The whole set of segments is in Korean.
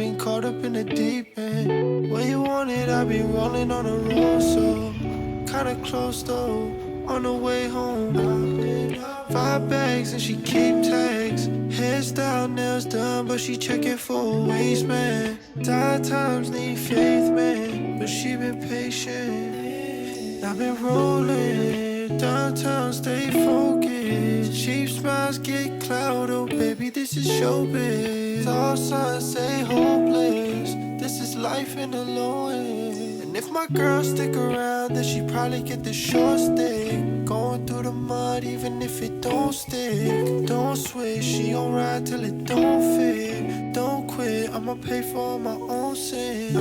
been caught up in the deep end. When you want it, I've been rolling on the road, so kinda close though. On the way home, five bags and she keep tags. Hairstyle, nails done, but she checking for a man. Tired times need faith, man, but she been patient. I've been rolling downtown, stay focused. Cheap smiles get cloud, oh baby, this is showbiz. All signs say hopeless. This is life in the low. And if my girl stick around, then she probably get the short stick. Going through the mud, even if it don't stick. Don't switch, she gon' ride till it don't fit. Don't quit, I'ma pay for my own sins.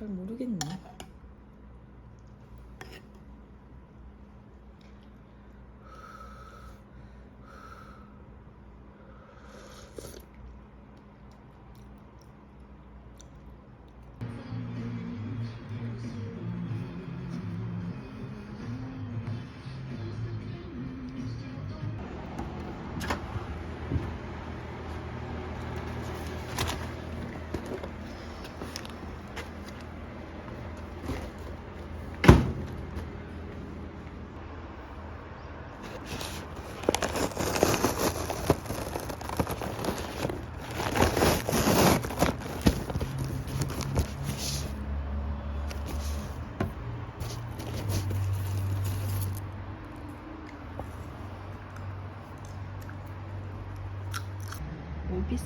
잘 모르겠네.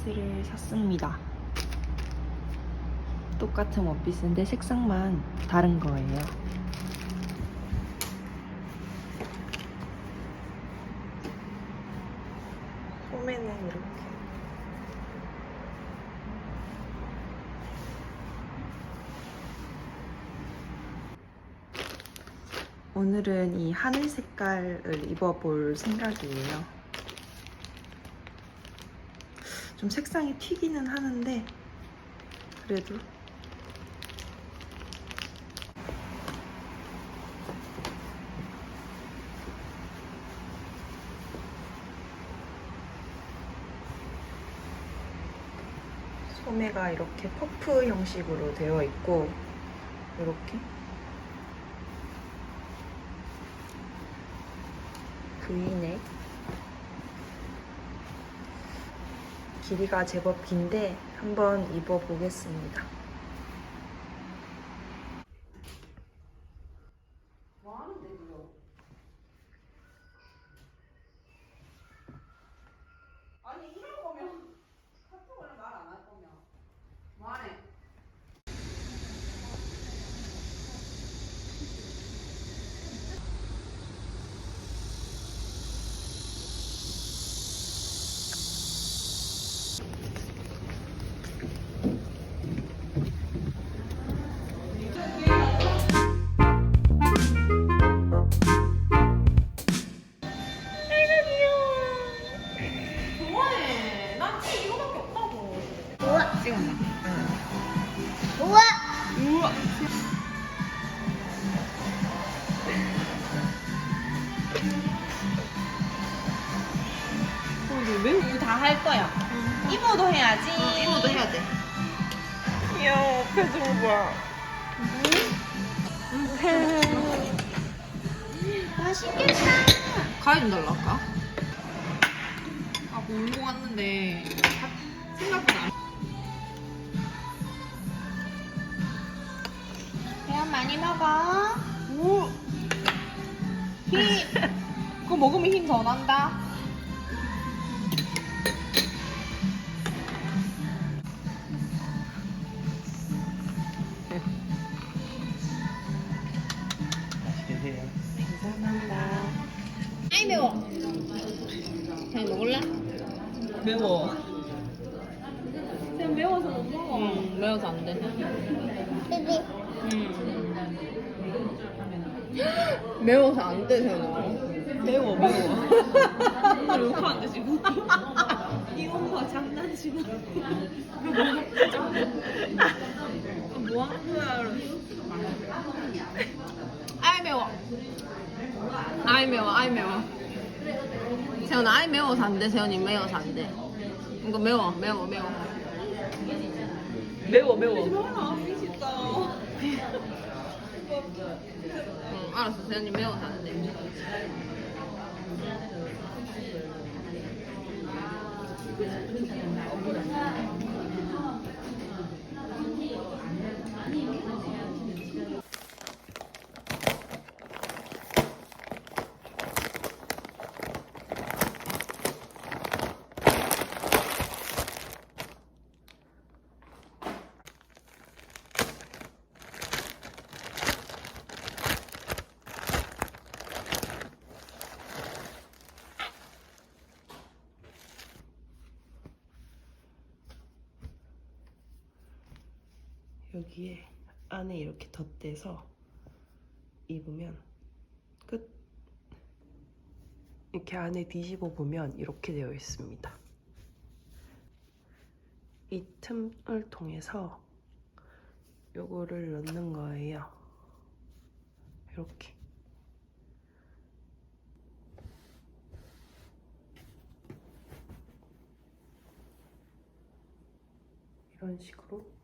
원피스를 샀습니다. 똑같은 원피스인데 색상만 다른 거예요. 소매는 이렇게. 오늘은 이 하늘 색깔을 입어볼 생각이에요. 좀 색상이 튀기는 하는데 그래도. 소매가 이렇게 퍼프 형식으로 되어 있고 이렇게. V넥 길이가 제법 긴데 한번 입어보겠습니다. 이거 다 할 거야 이모도 해야지 이모도 해야 돼. 귀여워, 표정 봐. 맛있겠다. 가위 좀 달라 할까? 아 모르고 왔는데 생각보다 안 그냥 많이 먹어. 오. 힘 그거 먹으면 힘 더 난다 아이 매워. 잘 먹을래? 매워 그냥 매워서 못 먹어 음, 매워서 안 돼. 비비. 매워서 안 돼, 세연아. 매워 매워 나 욕하는데 지금 이거 봐 장난치마 뭐 하는 거야 아이 매워. 아이 매워, 아이 매워. 세연아, 아이 매워서 안 돼, 세연이 매워서 안 돼. 이거 매워, 매워, 매워. 매워 매워 응, 알았어, 세연이 매워서 안 돼. 그래서 그 아니 여기에 안에 이렇게 덧대서 입으면 끝. 이렇게 안에 뒤집어 보면 이렇게 되어 있습니다. 이 틈을 통해서 요거를 넣는 거예요. 이렇게. 이런 식으로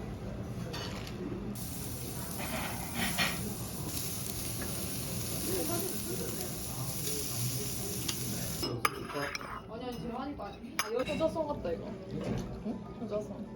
효자성 같다 이거. 응? 효자성.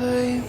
Play